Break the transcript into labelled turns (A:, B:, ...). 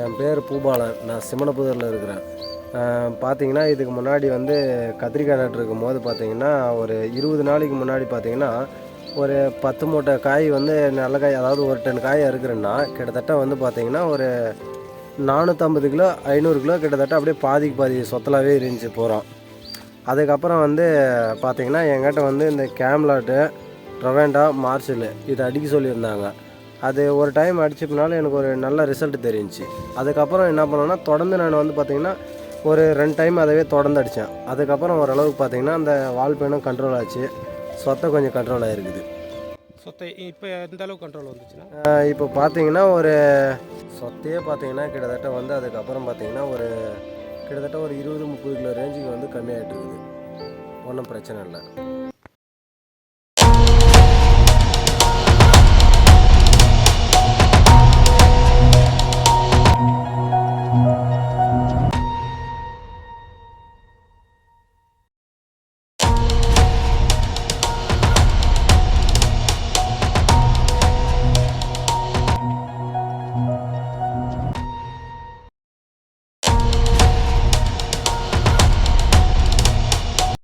A: என் பேர் பூபாலன். நான் சிமணப்புதூரில் இருக்கிறேன். பார்த்தீங்கன்னா இதுக்கு முன்னாடி வந்து கத்திரிக்காய் நட்டுருக்கும் போது பார்த்தீங்கன்னா ஒரு இருபது நாளைக்கு முன்னாடி பார்த்தீங்கன்னா ஒரு பத்து மூட்டை காய் வந்து நல்ல காய் அதாவது ஒரு டன் காய் அறுக்கிறேன்னா கிட்டத்தட்ட வந்து பார்த்தீங்கன்னா ஒரு நானூற்றம்பது கிலோ ஐநூறு கிலோ கிட்டத்தட்ட அப்படியே பாதிக்கு பாதி சொத்தலாகவே இருந்துச்சு போகிறோம் அதுக்கப்புறம் வந்து பார்த்திங்கன்னா என்கிட்ட வந்து இந்த கேம்லாட்டு ரொவேண்டா மார்ஷல் இதை அடிக்க சொல்லியிருந்தாங்க. அது ஒரு டைம் அடிச்சதுனால எனக்கு ஒரு நல்ல ரிசல்ட் தெரிஞ்சுச்சு. அதுக்கப்புறம் என்ன பண்ணேன்னா தொடர்ந்து நான் வந்து பார்த்தீங்கன்னா ஒரு ரெண்டு டைம் அதவே தொடர்ந்து அடித்தேன் அதுக்கப்புறம் ஓரளவுக்கு பார்த்தீங்கன்னா அந்த வால் பெயினும் கண்ட்ரோல் ஆச்சு. சொத்தை கொஞ்சம் கண்ட்ரோல் ஆகிருக்குது
B: சொத்தை இப்போ எந்த அளவுக்கு கண்ட்ரோல் வந்துச்சுன்னா?
A: இப்போ பார்த்தீங்கன்னா ஒரு சொத்தையே பார்த்தீங்கன்னா கிட்டத்தட்ட வந்து அதுக்கப்புறம் பார்த்தீங்கன்னா ஒரு கிட்டத்தட்ட ஒரு இருபது முப்பது கிலோ ரேஞ்சுக்கு வந்து கம்மியாகிட்டு இருக்குது. ஒன்றும் பிரச்சனை இல்லை.